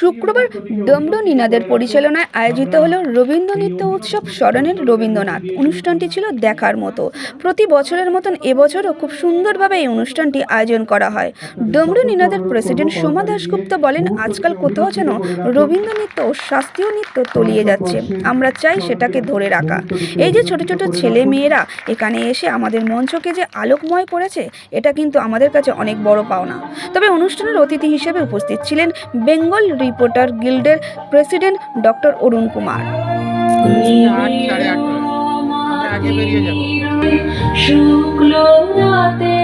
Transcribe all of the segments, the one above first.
শুক্রবার ডমডো নিনাদের পরিচালনায় আয়োজিত হলো রবীন্দ্র নৃত্য উৎসব স্মরণের রবীন্দ্রনাথ। অনুষ্ঠানটি ছিল দেখার মতো। প্রতি বছরের মতন এবছরও খুব সুন্দরভাবে এই অনুষ্ঠানটি আয়োজন করা হয়। ডমডো নিনাদের প্রেসিডেন্ট সোমা দাশগুপ্ত বলেন, আজকাল কোথাও যেন রবীন্দ্র নৃত্য ও শাস্ত্রীয় নৃত্য তলিয়ে যাচ্ছে। আমরা চাই সেটাকে ধরে রাখা। এই যে ছোট ছোট ছেলে মেয়েরা এখানে এসে আমাদের মঞ্চকে যে আলোকময় করেছে, এটা কিন্তু আমাদের কাছে অনেক বড় পাওনা। তবে অনুষ্ঠানের অতিথি হিসেবে উপস্থিত ছিলেন বেঙ্গল রিপোর্টার গিল্ডের প্রেসিডেন্ট ডক্টর অরুণ কুমার। শুক্ল রাতে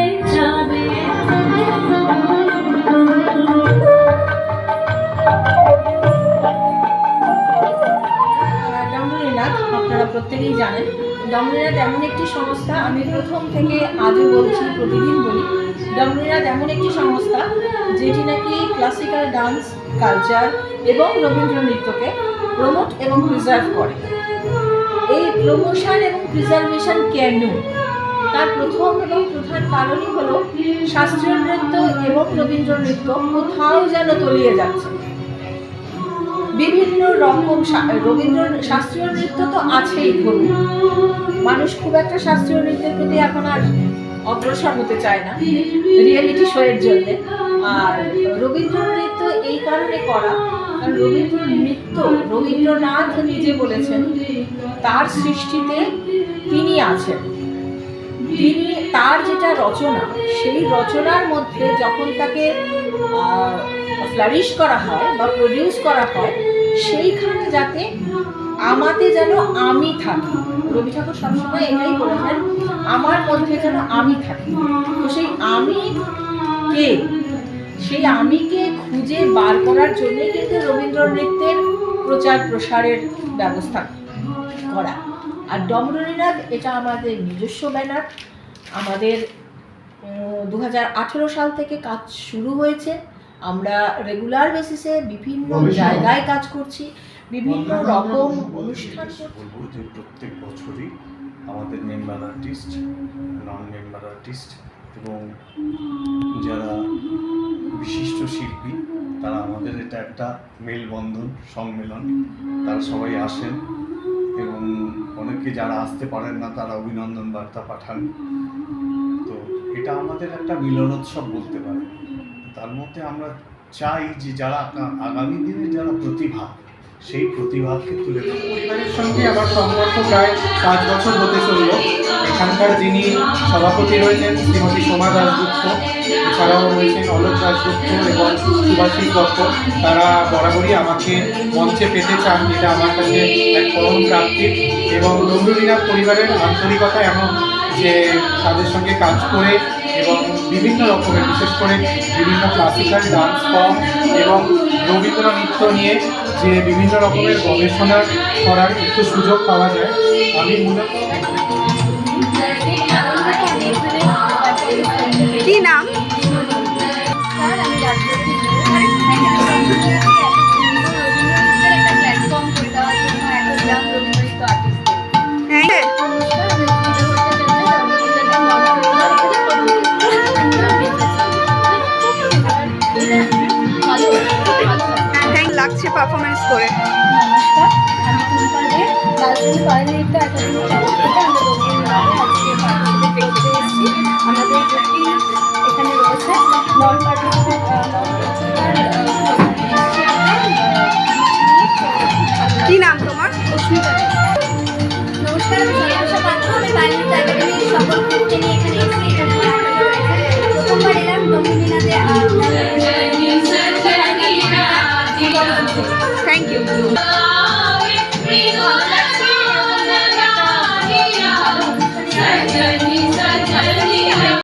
আপনারা প্রত্যেকেই জানেন ডমরুনাথ এমন একটি সংস্থা, আমি প্রথম থেকে আজও বলছি, প্রতিদিন বলি ডমরুনাথ এমন একটি সংস্থা যেটি নাকি ক্লাসিক্যাল ডান্স কালচার এবং রবীন্দ্র নৃত্যকে প্রমোট এবং প্রিজার্ভ করে। এই প্রমোশন এবং প্রিজার্ভেশন কেন? তার প্রথম এবং প্রধান কারণই হলো শাস্ত্রীয় নৃত্য এবং রবীন্দ্র নৃত্য কোথাও যেন তলিয়ে যাচ্ছে। বিভিন্ন রকম রবীন্দ্র, শাস্ত্রীয় নৃত্য তো আছেই ধরুন। মানুষ খুব একটা শাস্ত্রীয় নৃত্যের প্রতি এখন আর অগ্রসর হতে চায় না রিয়েলিটি শো এর জন্য। আর রবীন্দ্র নৃত্য এই কারণে করা রবীন্দ্র নৃত্য, রবীন্দ্রনাথ নিজে বলেছেন, তার সৃষ্টিতে তিনি আছেন। তিনি তার যেটা রচনা, সেই রচনার মধ্যে যখন তাকে ফ্লারিশ করা হয় বা প্রডিউস করা হয়, সেইখানে যাতে আমাতে যেন আমি থাকি। রবি ঠাকুর সবসময় এটাই বলেছেন, আমার মধ্যে যেন আমি থাকি। তো সেই আমি কে? সেই আমিকে খুঁজে বার করার জন্যই কিন্তু রবীন্দ্র নৃত্যের প্রচার প্রসারের ব্যবস্থা করা। আর ডমরনীনাথ, এটা আমাদের নিজস্ব ব্যানার। আমাদের দু হাজার আঠেরো সাল থেকে কাজ শুরু হয়েছে। আমরা রেগুলার বেসিসে বিভিন্ন জায়গায় কাজ করছি বিভিন্ন রকম অনুষ্ঠান বলব যে প্রত্যেক বছরই আমাদের member artist non member artist এবং যারা বিশিষ্ট শিল্পী তারা আমাদের এটা একটা মেলবন্ধন সম্মেলন। তারা সবাই আসেন এবং অনেকে যারা আসতে পারেন না তারা অভিনন্দন বার্তা পাঠান। তো এটা আমাদের একটা মিলনোৎসব বলতে পারে তার মধ্যে আমরা চাই যে যারা আগা- আগামী দিনে যারা প্রতিভা সেই প্রতিভাকে তুলে পরিবারের সঙ্গে আমার সম্পর্ক প্রায় পাঁচ বছর হতে চলল। এখানকার যিনি সভাপতি রয়েছেন, শ্রীমতী সোমা দাসগুপ্ত এছাড়াও রয়েছেন অলোক দাসগুপ্ত এবং সুভাষিস দত্ত, তারা বরাবরই আমাকে মঞ্চে পেতে চান, যেটা আমার কাছে এক পরম প্রাপ্তি। এবং নন্দুরীনাথ পরিবারের আন্তরিকতা এমন যে তাদের সঙ্গে কাজ করে এবং বিভিন্ন রকমের, বিশেষ করে বিভিন্ন ক্লাসিক্যাল ডান্স ফর্ম এবং রবীন্দ্র নৃত্য নিয়ে যে বিভিন্ন রকমের গবেষণা করার একটু সুযোগ পাওয়া যায়, আমি মূলত কি নাম? পারফরমেন্স করে। আমাদের এখানে রয়েছে। নন